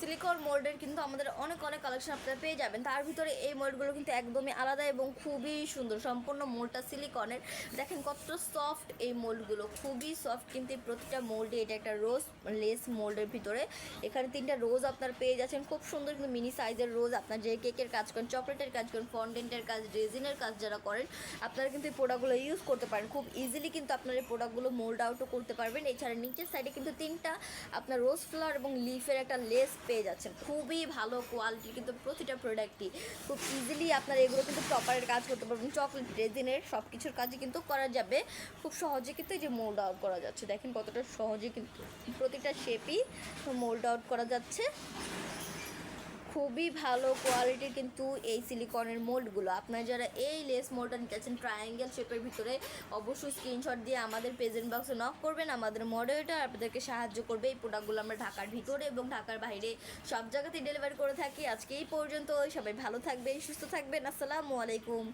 Silicon মোল্ডের কিন্তু আমাদের অনেক অনেক কালেকশন আপনারা পেয়ে যাবেন। তার ভিতরে এই মোল্ডগুলো কিন্তু একদমই আলাদা এবং খুবই সুন্দর। সম্পূর্ণ মোল্ডটা সিলিকনের দেখেন কতটা সফট এই মোল্ডগুলো খুবই সফট কিন্তু এই প্রতিটা মোল্ডে এটা একটা রোজ লেস মোল্ডের ভিতরে। এখানে তিনটা রোজ আপনার পেয়ে যাচ্ছেন। খুব সুন্দর কিন্তু মিনি সাইজের রোজ আপনার যে কেকের কাজ করেন চকলেটের কাজ করেন ফন্ডেন্টের কাজ রেজিনের কাজ যারা করেন, আপনারা কিন্তু এই প্রোডাক্টগুলো ইউজ করতে পারেন। খুব ইজিলি কিন্তু আপনারা এই প্রোডাক্টগুলো মোল্ড আউটও করতে পারবেন। এছাড়া নিচের সাইডে কিন্তু তিনটা আপনার রোজ ফ্লাওয়ার এবং লিফের একটা লেস পেয়ে যাচ্ছেন। খুবই ভালো কোয়ালিটির কিন্তু প্রতিটা প্রোডাক্টই খুব ইজিলি আপনার এগুলো কিন্তু টপারের কাজ করতে পারবেন। চকলেট রেজিনের সব কিছুর কাজই কিন্তু করা যাবে। খুব সহজে কিন্তু এই যে মোল্ড আউট করা যাচ্ছে। দেখেন কতটা সহজে কিন্তু প্রতিটা শেপই মোল্ড আউট করা যাচ্ছে। খুবই ভালো কোয়ালিটির কিন্তু এই সিলিকনের মোল্ডগুলো আপনারা যারা এই লেস মোল্ডটা নিতে চাচ্ছেন ট্রায়াঙ্গেল শেপের ভিতরে, অবশ্যই স্ক্রিনশট দিয়ে আমাদের প্রেজেন্ট বক্সে নক করবেন। আমাদের মডারেটার আপনাদেরকে সাহায্য করবে। এই প্রোডাক্টগুলো আমরা ঢাকার ভিতরে এবং ঢাকার বাইরে সব জায়গাতেই ডেলিভারি করে থাকি। আজকে এই পর্যন্ত সবাই ভালো থাকবেন, সুস্থ থাকবেন। আসসালামু আলাইকুম।